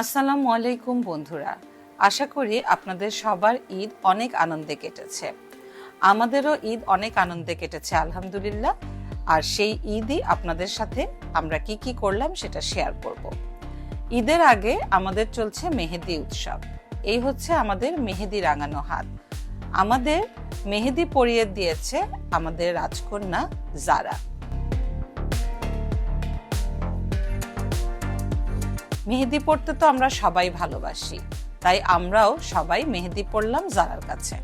আসসালামু আলাইকুম বন্ধুরা। আশা করি আপনাদের সবার ঈদ অনেক আনন্দে কেটেছে। আমাদেরও ঈদ অনেক আনন্দে কেটেছে, আলহামদুলিল্লাহ। আর সেই ঈদই আপনাদের সাথে আমরা কি কি করলাম সেটা শেয়ার করব। ঈদের আগে আমাদের চলছে মেহেদি উৎসব। এই হচ্ছে আমাদের মেহেদি রাঙানো হাত। আমাদের মেহেদি পরিয়ে দিয়েছে আমাদের রাজকন্যা জারা। মেহেদি পড়তে তো আমরা সবাই ভালোবাসি। তাই আমরাও সবাই মেহেদি পড়লাম জারার কাছে।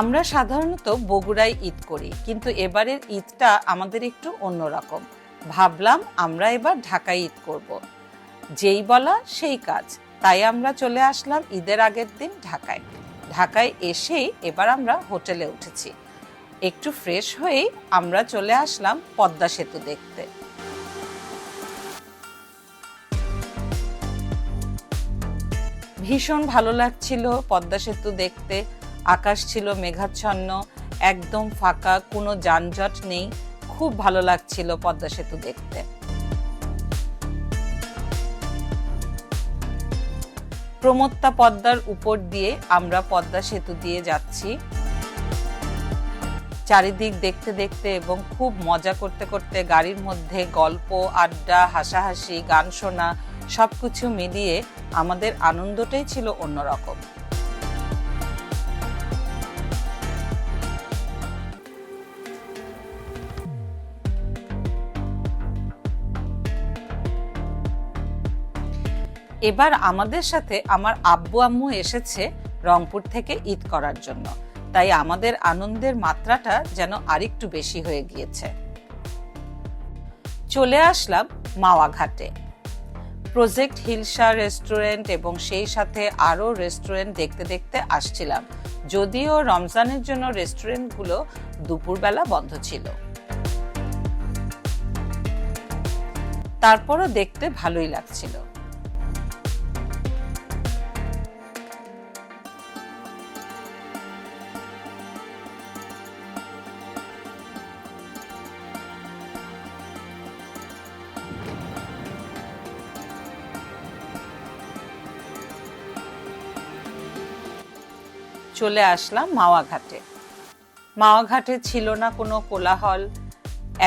আমরা সাধারণত বগুড়ায় ঈদ করি, কিন্তু এবারের ঈদটা আমাদের একটু অন্যরকম। ভাবলাম আমরা এবার ঢাকায় ঈদ করব। যেই বলা সেই কাজ। তাই আমরা চলে আসলাম ঈদের আগের দিন ঢাকায়। ঢাকায় এসেই এবার আমরা হোটেলে উঠেছি। একটু ফ্রেশ হয়েই আমরা চলে আসলাম পদ্মা সেতু দেখতে। ভীষণ ভালো লাগছিল পদ্মা সেতু দেখতে। আকাশ ছিল মেঘাচ্ছন্ন, একদম ফাঁকা, কোনো যানজট নেই। খুব ভালো লাগছিল পদ্মা সেতু দেখতে। প্রমত্তা পদ্মার উপর দিয়ে আমরা পদ্মা সেতু দিয়ে যাচ্ছি। চারিদিক দেখতে দেখতে এবং খুব মজা করতে করতে গাড়ির মধ্যে গল্প, আড্ডা, হাসাহাসি, গান শোনা, সবকিছু মিলিয়ে আমাদের আনন্দটাই ছিল অন্যরকম। এবার আমাদের সাথে আমার আব্বু আম্মু এসেছে রংপুর থেকে ঈদ করার জন্য। তাই আমাদের আনন্দের মাত্রাটা যেন আরেকটু বেশি হয়ে গিয়েছে। চলে আসলাম মাওয়া ঘাটে প্রজেক্ট হিলসা রেস্টুরেন্ট এবং সেই সাথে আরও রেস্টুরেন্ট দেখতে দেখতে আসছিলাম। যদিও রমজানের জন্য রেস্টুরেন্টগুলো দুপুরবেলা বন্ধ ছিল। তারপরও দেখতে ভালোই লাগছিল। চলে আসলাম মাওয়া ঘাটে মাওয়া ঘাটে ছিল না কোনো কোলাহল,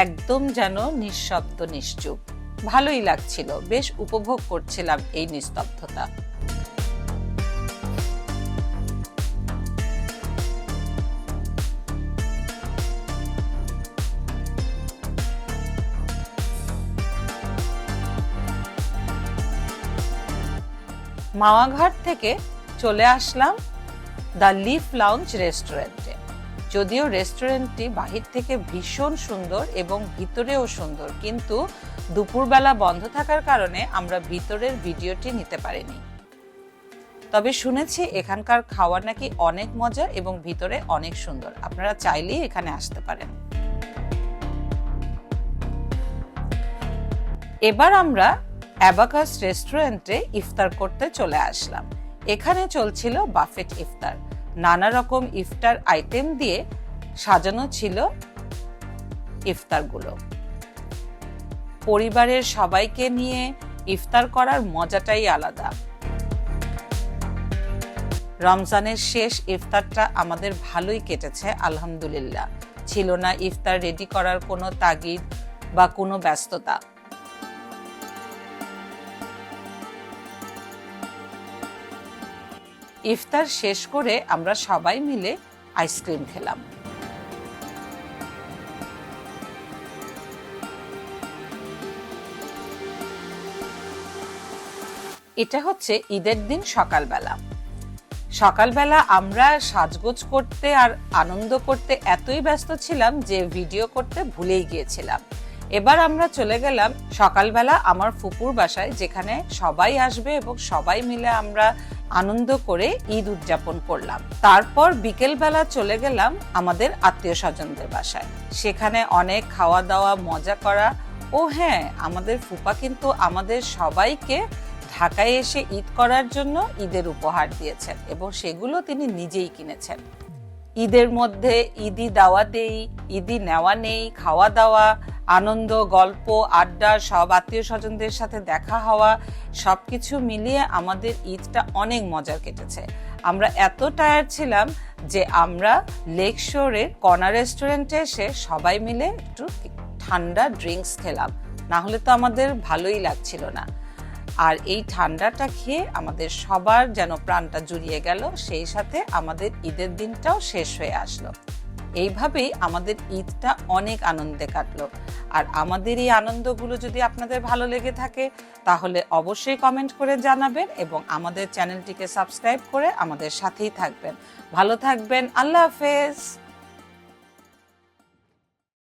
একদম যেন নিঃশব্দ নিশ্চুপ। ভালোই লাগছিল, বেশ উপভোগ করছিলাম এই নিস্তব্ধতা। মাওয়াঘাট থেকে চলে আসলাম দ্য লিফ লাউঞ্জ রেস্টুরেন্টে। যদিও রেস্টুরেন্টটি বাহির থেকে ভীষণ সুন্দর এবং ভিতরেও সুন্দর, কিন্তু দুপুরবেলা বন্ধ থাকার কারণে আমরা ভিতরের ভিডিওটি নিতে পারিনি। তবে শুনেছি এখানকার খাওয়ার নাকি অনেক মজা এবং ভিতরে অনেক সুন্দর। আপনারা চাইলেই এখানে আসতে পারেন। এবার আমরা অ্যাবাকাস রেস্টুরেন্টে ইফতার করতে চলে আসলাম। এখানে চলছিল বাফেট ইফতার। নানা রকম ইফতার আইটেম দিয়ে সাজানো ছিল ইফতারগুলো। পরিবারের সবাইকে নিয়ে ইফতার করার মজাটাই আলাদা। রমজানের শেষ ইফতারটা আমাদের ভালোই কেটেছে, আলহামদুলিল্লাহ। ছিল না ইফতার রেডি করার কোনো তাগিদ বা কোনো ব্যস্ততা। ইফতার শেষ করে আমরা সবাই মিলে আইসক্রিম খেলাম। এটা হচ্ছে ঈদের দিন সকালবেলা। সকালবেলা আমরা সাজগোজ করতে আর আনন্দ করতে এতই ব্যস্ত ছিলাম যে ভিডিও করতে ভুলেই গিয়েছিলাম। এবার আমরা চলে গেলাম সকালবেলা আমার ফুপুর বাসায়, যেখানে সবাই আসবে এবং সবাই মিলে আমরা আনন্দ করে ঈদ উদযাপন করলাম। তারপর বিকেলবেলা চলে গেলাম আমাদের আত্মীয় স্বজনদের বাসায়। সেখানে অনেক খাওয়া দাওয়া মজা করা। ও হ্যাঁ আমাদের ফুপা কিন্তু আমাদের সবাইকে ঢাকায় এসে ঈদ করার জন্য ঈদের উপহার দিয়েছেন এবং সেগুলো তিনি নিজেই কিনেছেন। ঈদের মধ্যে ঈদি দাওয়া দেই ঈদি নেওয়া নেই খাওয়া দাওয়া আনন্দ, গল্প, আড্ডা, সব আত্মীয় স্বজনদের সাথে দেখা হওয়া সব কিছু মিলিয়ে আমাদের ঈদটা অনেক মজার কেটেছে। আমরা এত টায়ার্ড ছিলাম যে আমরা লেক শোরের কর্নার রেস্টুরেন্টে এসে সবাই মিলে একটু ঠান্ডা ড্রিঙ্কস খেলাম। না হলে তো আমাদের ভালোই লাগছিল না। আর এই ঠান্ডাটা খেয়ে আমাদের সবার যেন প্রাণটা জুড়িয়ে গেল, সেই সাথে আমাদের ঈদের দিনটাও শেষ হয়ে আসলো। এইভাবেই আমাদের ঈদটা অনেক আনন্দে কাটলো। আর আমাদের এই আনন্দগুলো যদি আপনাদের ভালো লেগে থাকে, তাহলে অবশ্যই কমেন্ট করে জানাবেন এবং আমাদের চ্যানেলটিকে সাবস্ক্রাইব করে আমাদের সাথেই থাকবেন। ভালো থাকবেন, আল্লাহ হাফেজ।